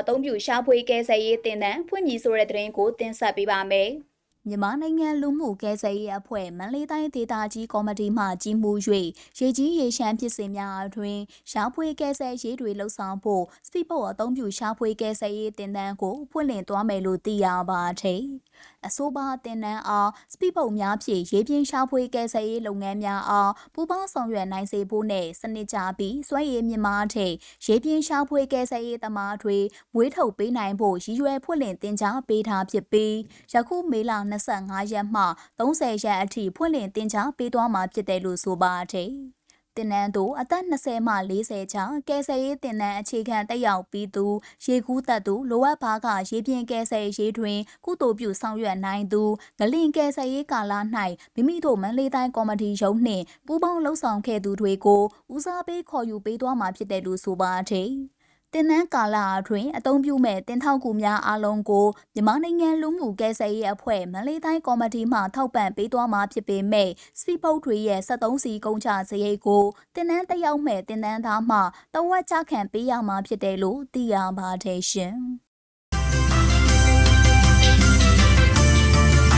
အသုံးပြုရှာဖွေကယ်ဆယ်ရေးတင်နန်းဖွင့်ပြီဆိုတဲ့သတင်းကိုတင်ဆက်ပေးပါမယ်။မြန်မာနိုင်ငံလူမှုကယ်ဆယ်ရေးအဖွဲ့မန္တလေးတိုင်းဒေသကြီးကော်မတီမှကြီးမှု၍ရေကြီးရေရှမ်းဖြစ်စဉ်များအတွင်ရှာဖွေကယ်ဆယ်ရေးတွေလှုပ်ဆောင်ဖို့စပီပုတ်အသုံးပြုရှာဖွေကယ်ဆယ်ရေးတင်နန်းကိုဖွင့်လှစ်သွားမယ်လို့သိရပါတယ်။ အဆိုပါတင်နန်းအားစပီပုတ်များဖြင့်ရေပြင်းရှာဖွေကယ်ဆယ်ရေးလုပ်ငန်းများအားပူးပေါင်းဆောင်ရွက်နိုင်စေဖို့နဲ့စနစ်ကျပြီးစွမ်းရည်မြင့်မားတဲ့ရေပြင်းရှာဖွေကယ်ဆယ်ရေးသမားတွေမွေးထုတ်ပေးနိုင်ဖို့ရည်ရွယ်ဖွင့်လှစ်တင် जा ပေးထားဖြစ်ပြီးယခုမေလ25ရက်မှ30ရက်အထိဖွင့်လှစ်တင် जा ပေးသွားမှာဖြစ်တယ်လို့ဆိုပါတယ်။ တင်နန်းတို့အသက်20မှ40ကြားကယ်ဆယ်ရေးတင်နန်းအခြေခံတက်ရောက်ပြီးသူရေကူးသက်သူလိုအပ်ပါကရေပြင်ကယ်ဆယ်ရေးတွင် ကုသိုလ်ပြုဆောင်ရွက်နိုင်သူငလင်ကယ်ဆယ်ရေးကာလ၌မိမိတို့မန္တလေးတိုင်းကော်မတီရုံးနှင့်ပူးပေါင်းလှုပ်ဆောင်ခဲ့သူတွေကိုဦးစားပေးခေါ်ယူပေးသွားမှာဖြစ်တယ်လို့ဆိုပါတယ်။ တင်နန်းကာလအတွင်းအသုံးပြုမဲ့တင်ထောက်ကူများအလုံးကိုမြန်မာနိုင်ငံလူမှုကယ်ဆယ်ရေးအဖွဲ့မန္တလေးတိုင်းကော်မတီမှထောက်ပံ့ပေးသွားမှာဖြစ်ပေမဲ့စပီပုတ်တွေရဲ့73စီကုန်ချစရိတ်ကိုတင်နန်းတက်ရောက်မဲ့တင်နန်းသားမှတဝက်ချခံပေးရမှာဖြစ်တယ်လို့သိရပါတယ်ရှင်။